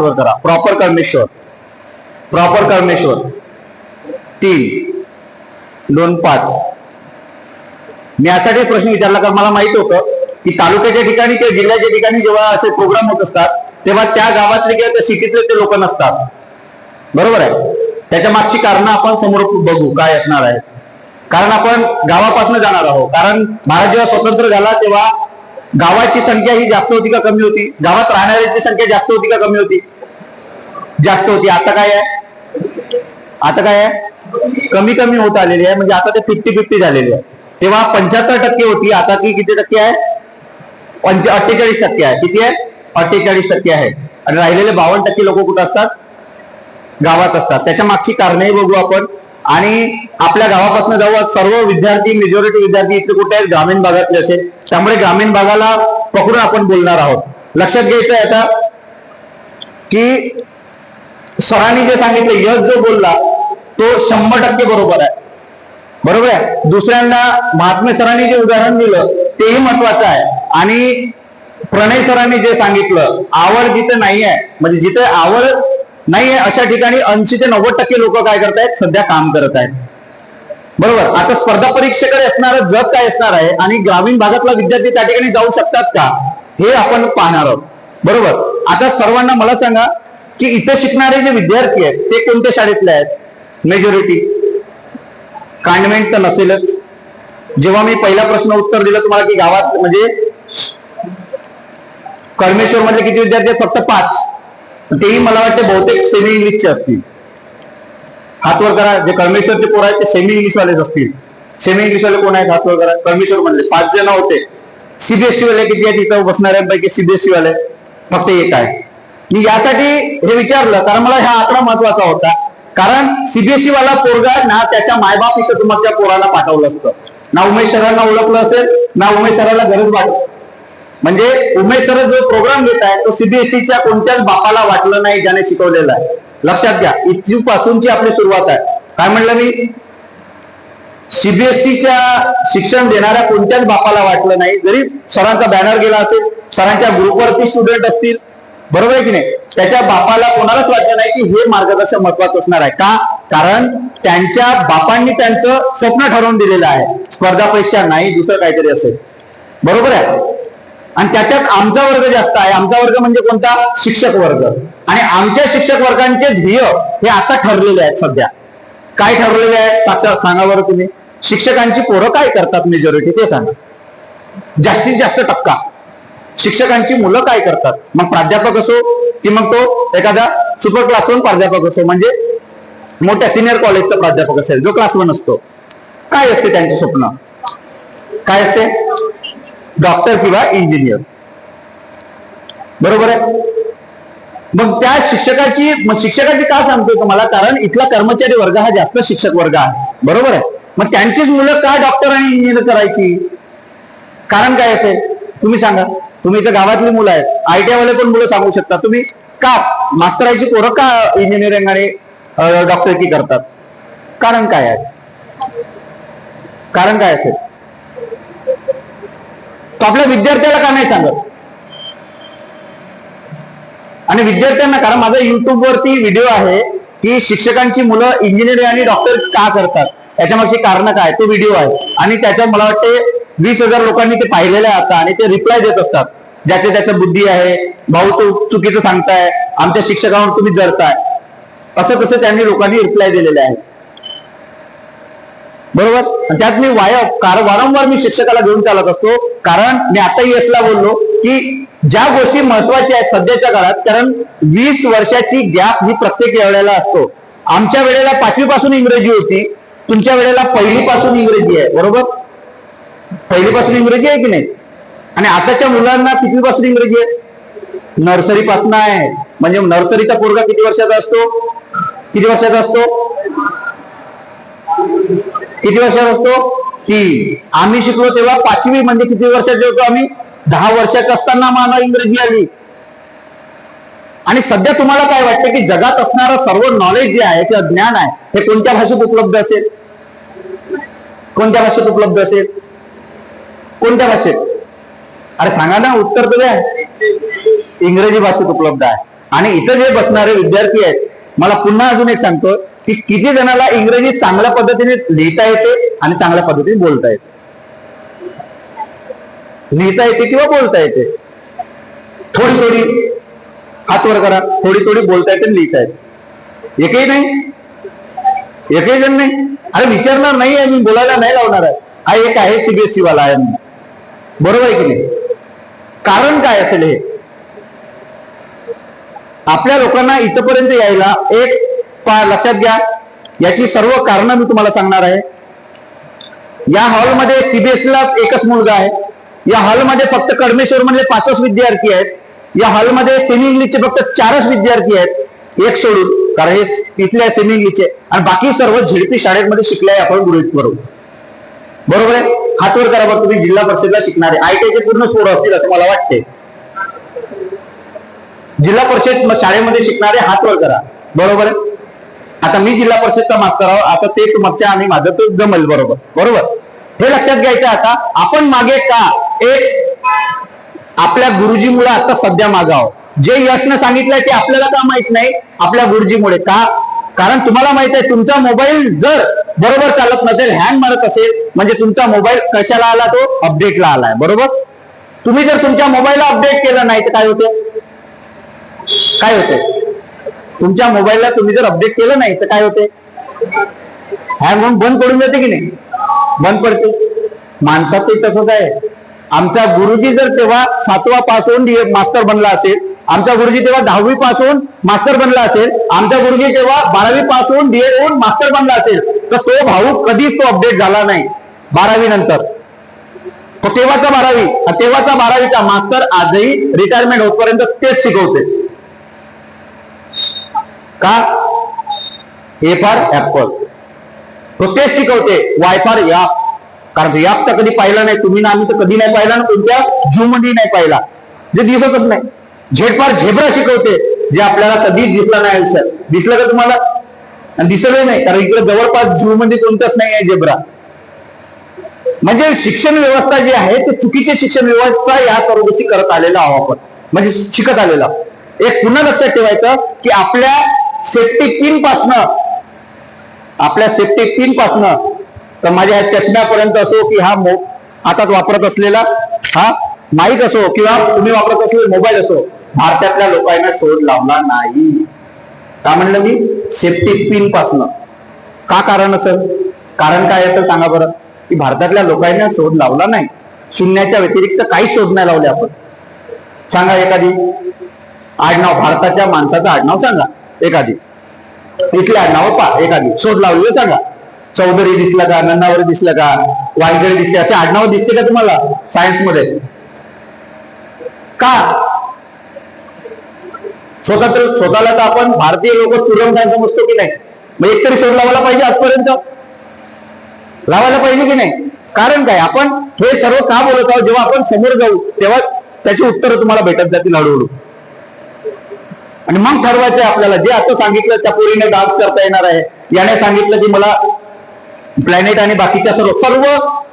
वर करा proper Karmeshwar proper Karmeshwar तीन दोन पाच. मी यासाठी प्रश्न विचारला कारण मला माहीत होतं की तालुक्याच्या ठिकाणी किंवा जिल्ह्याच्या ठिकाणी जेव्हा असे प्रोग्राम होत असतात तेव्हा त्या गावातले किंवा त्या सिटीतले ते लोक नसतात. बरोबर आहे? त्याच्या मागची कारणं आपण समोर बघू काय असणार आहे. कारण आपण गावापासून जाणार आहोत. कारण भारत जेव्हा स्वतंत्र झाला तेव्हा गावाची संख्या ही जास्त होती का कमी होती? गावात राहणाऱ्यांची संख्या जास्त होती का कमी होती? जास्त होती. आता काय आहे? आता काय आहे? कमी कमी होत आलेली आहे. म्हणजे आता ते फिफ्टी फिफ्टी झालेली आहे. तेव्हा पंच्याहत्तर टक्के होती. आता ती किती टक्के आहे? पंच अठ्ठेचाळीस टक्के आहे. किती आहे? अठ्ठेचाळीस टक्के आहे. आणि राहिलेले बावन्न टक्के लोक कुठं असतात? गावात असतात. त्याच्या मागची कारणे बघू आपण. आणि आपल्या गावापासून जवळ सर्व विद्यार्थी मेजॉरिटी विद्यार्थी इथे कुठे आहेत? ग्रामीण भागातले असेल त्यामुळे ग्रामीण भागाला पकडून आपण बोलणार आहोत. लक्षात घ्यायचं आहे आता की सरांनी जे सांगितलं यश जो बोलला तो शंभर टक्के बरोबर आहे. बरोबर आहे? दुसऱ्यांदा महात्मे सरांनी जे उदाहरण दिलं तेही महत्वाचं आहे. आणि प्रणय सरांनी जे सांगितलं आवड जिथे नाही आहे म्हणजे जिथे आवड नाही आहे अशा ठिकाणी ऐंशी ते नव्वद टक्के लोक काय करतायत? सध्या काम करत आहेत. बरोबर? आता स्पर्धा परीक्षेकडे असणारं जग काय असणार आहे? आणि ग्रामीण भागातला विद्यार्थी त्या ठिकाणी जाऊ शकतात का? हे आपण पाहणार आहोत. बरोबर? आता सर्वांना मला सांगा की इथे शिकणारे जे विद्यार्थी आहेत ते कोणत्या शाळेतले आहेत? मेजॉरिटी कांडमेंट तर नसेलच. जेव्हा मी पहिला प्रश्न उत्तर दिलं तुम्हाला की गावात म्हणजे कर्मेश्वर मधले किती विद्यार्थी आहेत? फक्त पाच. तेही मला वाटते बहुतेक सेमी इंग्लिशचे असतील. हातवर करा जे कर्मेश्वरचे पोर आहेत ते सेमी इंग्लिश वालेच असतील. सेमी इंग्लिश वाले कोण आहेत हातवर करा? कर्मेश्वर म्हणले पाच जण होते. सीबीएसई वाले किती आहेत इथं बसणाऱ्यांपैकी सीबीएसई वाले? फक्त एक आहे. मी यासाठी हे विचारलं कारण मला हा आकडा महत्त्वाचा होता. कारण सीबीएसई वाला पोरगा ना त्याच्या मायबाप इथं तुमच्या पोराला पाठवलं असतं. ना उमेश सरांना ओळखलं असेल ना उमेश सराला गरज वाटत म्हणजे उमेश सर जो प्रोग्राम घेत आहे तो सीबीएसईच्या कोणत्याच बापाला वाटलं नाही ज्याने शिकवलेला आहे. लक्षात घ्या इथपासूनची पासूनची आपली सुरुवात आहे. काय म्हणलं मी? सीबीएसईच्या शिक्षण देणाऱ्या कोणत्याच बापाला वाटलं नाही. जरी सरांचा बॅनर गेला असेल सरांच्या ग्रुपवरती स्टुडंट असतील बरोबर आहे की नाही? त्याच्या बापाला कोणालाच वाटलं नाही की हे मार्गदर्शन महत्वाचं असणार आहे. का? कारण त्यांच्या बापांनी त्यांचं स्वप्न ठरवून दिलेलं आहे. स्पर्धा परीक्षा नाही दुसरं काहीतरी असेल. बरोबर आहे? आणि त्याच्यात आमचा वर्ग जास्त आहे. आमचा वर्ग म्हणजे कोणता? शिक्षक वर्ग. आणि आमच्या शिक्षक वर्गांचे ध्येय हे आता ठरलेले आहेत सध्या. काय ठरलेले आहे साक्षात सांगा बरं तुम्ही. शिक्षकांची पोरं काय करतात मेजॉरिटी ते सांगा. जास्तीत जास्त टक्का शिक्षकांची मुलं काय करतात? मग प्राध्यापक असो की मग तो एखादा सुपर क्लास वन प्राध्यापक असो म्हणजे मोठ्या सिनियर कॉलेजचा प्राध्यापक असेल जो क्लास वन असतो. काय असते त्यांचे स्वप्न? काय असते? डॉक्टर किंवा इंजिनियर बरोबर आहे? मग त्या शिक्षकाची मग शिक्षकाची का सांगतोय तुम्हाला? कारण इथला कर्मचारी वर्ग हा जास्त शिक्षक वर्ग आहे. बरोबर आहे? मग त्यांचीच मुलं का डॉक्टर आणि इंजिनियर करायची? कारण काय असेल? तुम्ही सांगा. तुम्ही इथं गावातली मुलं आहेत. आयटीआय वाले पण मुलं सांगू शकता तुम्ही. का? मास्तराची पोरं का इंजिनिअरिंग आणि डॉक्टरकी करतात? कारण काय आहे? कारण काय असेल? तो आपल्या विद्यार्थ्याला का नाही सांगत? आणि विद्यार्थ्यांना कारण माझा युट्यूबवरती व्हिडिओ आहे की शिक्षकांची मुलं इंजिनिअरिंग आणि डॉक्टर का करतात? याच्यामागची कारण काय? तो व्हिडिओ आहे. आणि त्याच्या मला वाटते वीस हजार लोकांनी ते पाहिलेलं आहे आता आणि ते रिप्लाय देत असतात. ज्याच्या त्याच्या बुद्धी आहे. भाऊ तो चुकीचं सांगताय. आमच्या शिक्षकांवर तुम्ही जरताय असं तसं त्यांनी लोकांनी रिप्लाय दिलेले आहे. बरोबर? त्यात मी वाय कार वारंवार मी शिक्षकाला घेऊन चालत असतो. कारण मी आता यशला बोललो की ज्या गोष्टी महत्त्वाच्या आहेत सध्याच्या काळात कारण वीस वर्षाची गॅप ही प्रत्येक वेळेला असतो. आमच्या वेळेला पाचवी पासून इंग्रजी होती. तुमच्या वेळेला पहिली पासून इंग्रजी आहे. बरोबर? पहिली पासून इंग्रजी आहे की नाही? आणि आताच्या मुलांना कितवी पासून इंग्रजी आहे? नर्सरी पासून आहे. म्हणजे नर्सरीचा पोरगा किती वर्षाचा असतो? किती वर्षाचा असतो? किती वर्षाचा असतो? तीन. आम्ही शिकलो तेव्हा पाचवी म्हणजे किती वर्षाचे होतो आम्ही? दहा वर्षाचे असताना आम्हाला इंग्रजी आली. आणि सध्या तुम्हाला काय वाटतं की जगात असणारं सर्व नॉलेज जे आहे किंवा ज्ञान आहे हे कोणत्या भाषेत उपलब्ध असेल? कोणत्या भाषेत उपलब्ध असेल? कोणत्या भाषेत? अरे सांगा ना उत्तर तर द्या. इंग्रजी भाषेत उपलब्ध आहे. आणि इथं जे बसणारे विद्यार्थी आहेत मला पुन्हा अजून एक सांगतो. की किती जणाला इंग्रजी चांगल्या पद्धतीने लिहिता येते आणि चांगल्या पद्धतीने बोलता येते? लिहिता येते किंवा बोलता येते? थोडी थोडी हात वर करा. थोडी थोडी बोलता येते आणि लिहिता येते. एकही नाही? एकही जण नाही? अरे विचारणार नाही आहे मी. बोलायला नाही लावणार आहे. हा एक आहे सीबीएसई वाला आहे बरोबर आहे की नाही? कारण काय असेल हे? आपल्या लोकांना इथपर्यंत यायला एक पा लक्षात घ्या. याची सर्व कारण मी तुम्हाला सांगणार आहे. या हॉलमध्ये सीबीएसईला एकच मुलगा आहे. या हॉलमध्ये फक्त कडमेश्वर मधले म्हणजे पाचच विद्यार्थी आहेत. या हॉलमध्ये सेमी इंग्लिशचे फक्त चारच विद्यार्थी आहेत. एक सोडून. कारण हे इथले सेमी इंग्लिशचे आणि बाकी सर्व झेडपी शाळेमध्ये शिकले आपण गृहित करू बरोबर आहे? हातवर करा बघ तुम्ही. जिल्हा परिषदला शिकणारे. आयटीआयचे पूर्ण पोरं असतील असं मला वाटते. जिल्हा परिषद शाळेमध्ये शिकणारे हातवर करा. बरोबर आहे? आता मी जिल्हा परिषदचा मास्तर आहोत. आता ते तुमच्या आणि माझं तो जमल बरोबर. बरोबर? हे लक्षात घ्यायचं आता. आपण मागे का? एक आपल्या गुरुजीमुळे आता सध्या मागाव जे यशनं सांगितलंय ते आपल्याला का माहीत नाही? आपल्या गुरुजीमुळे का? कारण तुम्हाला माहीत आहे तुमचा मोबाईल जर बरोबर चालत नसेल हँग मारत असेल म्हणजे तुमचा मोबाईल कशाला आला तो? अपडेटला आलाय. बरोबर? तुम्ही जर तुमच्या मोबाईलला अपडेट केलं नाही तर काय होते? काय होते? तुमच्या मोबाईलला तुम्ही जर अपडेट केलं नाही तर काय होते? हँग होऊन बंद पडून जाते की नाही? बंद पडते. माणसाचं तसंच आहे. आमचा गुरुजी जर तेव्हा सातवा पासून मास्टर बनला असेल आमचा गुरुजी तेव्हा दहावी पासून मास्टर बनला असेल आमचा गुरुजी तेव्हा बारावी पासून डीएड होऊन मास्टर बनला असेल तर तो भाऊ कधीच तो अपडेट झाला नाही. बारावी नंतर. तो तेव्हाचा बारावी तेव्हाचा बारावीचा मास्टर आजही रिटायरमेंट होतपर्यंत तेच शिकवते. का? ए फॉर ऍपल तो तेच शिकवते वाय फॉर याप कारण याप तर कधी पाहिला नाही तुम्ही ना आम्ही तर कधी नाही पाहिला ना कोणत्या झू मध्ये नाही पाहिला. जे दिसतच नाही. झेड फार झेब्रा शिकवते जे आपल्याला कधीच दिसला नाही आयुष्यात दिसलं का तुम्हाला? आणि दिसलंही नाही कारण इकडे जवळपास झू मध्ये कोणतंच नाही आहे झेब्रा म्हणजे शिक्षण व्यवस्था जी आहे ते चुकीची शिक्षण व्यवस्था या सर्व गोष्टी करत आलेला आहोत आपण. म्हणजे शिकत आलेला एक पुन्हा लक्षात ठेवायचं की आपल्या सेफ्टी पिन पासनं. आपल्या सेफ्टी पिन पासनं. तर माझ्या ह्या चष्म्यापर्यंत असो की हा मो हातात वापरत असलेला हा माईक असो किंवा तुम्ही वापरत असलेला मोबाईल असो भारतातल्या लोकांना शोध लावला नाही. का म्हणलं मी? सेफ्टी पिन पासनं. का कारण असेल कारण काय असेल सांगा बरं? की भारतातल्या लोकांना शोध लावला नाही. शून्याच्या व्यतिरिक्त काहीच शोध नाही लावले आपण. सांगा एखादी. आडनाव भारताच्या माणसाचं आडनाव सांगा. एखादी. इथले नावपा पा एखादी. शोध लावलेलं सांगा. चौधरी दिसला का नंदावरी दिसला का वायगडे दिसले असे आडनाव दिसते का तुम्हाला? सायन्समध्ये का? तर स्वतःला तर आपण भारतीय लोक तुरंत समजतो की नाही? मग एकतरी शोध लावायला पाहिजे आजपर्यंत? लावायला पाहिजे की नाही? कारण काय? आपण हे सर्व का बोलत आहोत? जेव्हा आपण समोर जाऊ तेव्हा त्याची उत्तरं तुम्हाला भेटत जातील हळूहळू. आणि मग ठरवायचंय आपल्याला. जे आता सांगितलं त्या पोरीने डान्स करता येणार आहे याने सांगितलं की मला प्लॅनेट आणि बाकीच्या सर्व सर्व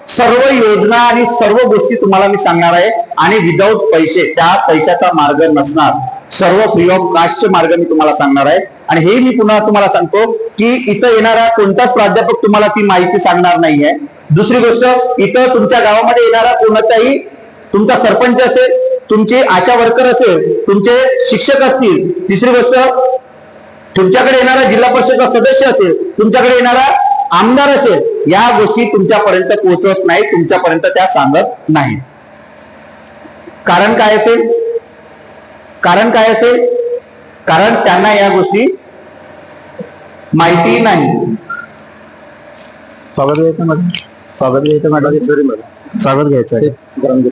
सर्व योजना आणि सर्व गोष्टी तुम्हाला मी सांगणार आहे. आणि विदाऊट पैसे त्या पैशाचा मार्ग नसणार. सर्व फ्री ऑफ कास्टचे मार्ग मी तुम्हाला सांगणार आहे. आणि हे मी पुन्हा तुम्हाला सांगतो की इथं येणारा कोणताच प्राध्यापक तुम्हाला ती माहिती सांगणार नाहीये. दुसरी गोष्ट इथं तुमच्या गावामध्ये येणारा कोणताही तुमचा सरपंच असेल तुमचे आशा वर्कर असेल तुमचे शिक्षक असतील तिसरी गोष्ट तुमच्याकडे येणारा जिल्हा परिषदचा सदस्य असेल तुमच्याकडे येणारा आमदार असेल या गोष्टी तुमच्यापर्यंत पोहोचवत नाही तुमच्यापर्यंत त्या सांगत नाहीत कारण काय असेल? कारण काय असेल? कारण त्यांना या गोष्टी माहिती नाही. स्वागत घ्यायचं स्वागत घ्यायचं मॅडम स्वागत घ्यायचं आहे.